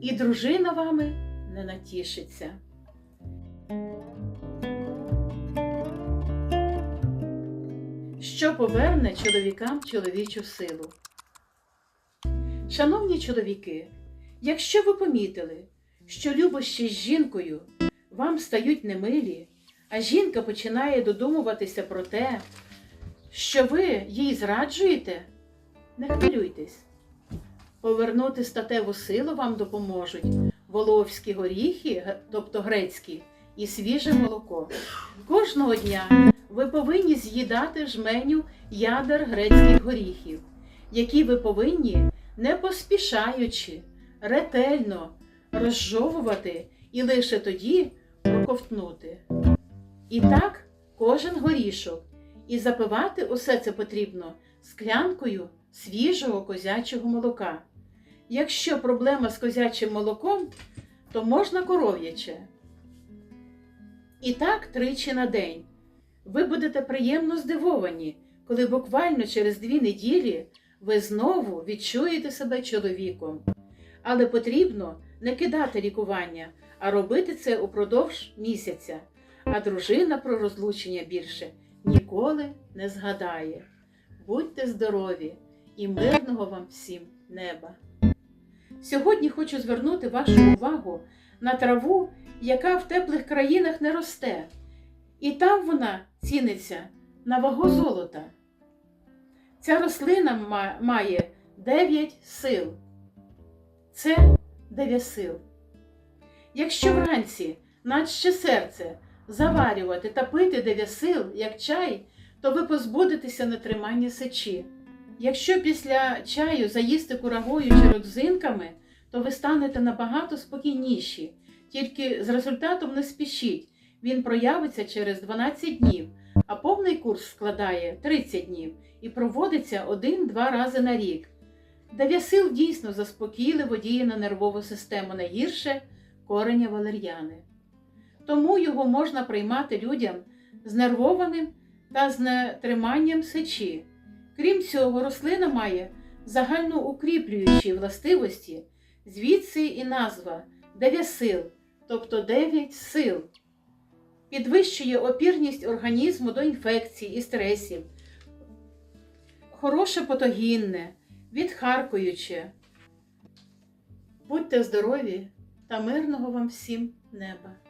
і дружина вами не натішиться. Що поверне чоловікам чоловічу силу? Шановні чоловіки, якщо ви помітили, що любощі з жінкою вам стають немилі, а жінка починає додумуватися про те, що ви їй зраджуєте, не хвилюйтесь. Повернути статеву силу вам допоможуть воловські горіхи, тобто грецькі, і свіже молоко. Кожного дня ви повинні з'їдати жменю ядер грецьких горіхів, які ви повинні, не поспішаючи, ретельно розжовувати і лише тоді проковтнути. І так кожен горішок. І запивати усе це потрібно склянкою свіжого козячого молока. Якщо проблема з козячим молоком, то можна коров'яче. І так тричі на день. Ви будете приємно здивовані, коли буквально через дві неділі ви знову відчуєте себе чоловіком. Але потрібно не кидати лікування, а робити це упродовж місяця. А дружина про розлучення більше ніколи не згадає. Будьте здорові і мирного вам всім неба! Сьогодні хочу звернути вашу увагу на траву, яка в теплих країнах не росте, і там вона ціниться на вагу золота. Ця рослина має 9 сил. Це дев'ясил. Якщо вранці, наче серце, заварювати та пити дев'ясил, як чай, то ви позбудетеся нетримання сечі. Якщо після чаю заїсти курагою чи родзинками, то ви станете набагато спокійніші. Тільки з результатом не спішіть. Він проявиться через 12 днів, а повний курс складає 30 днів і проводиться 1-2 рази на рік. Дев'ясил дійсно заспокійливо діє на нервову систему не гірше кореня валер'яни. Тому його можна приймати людям з нервованим та з нетриманням сечі. Крім цього, рослина має загальноукріплюючі властивості, звідси і назва дев'ясил, тобто дев'ять сил. Підвищує опірність організму до інфекцій і стресів, хороше потогінне, відхаркуюче. Будьте здорові та мирного вам всім неба!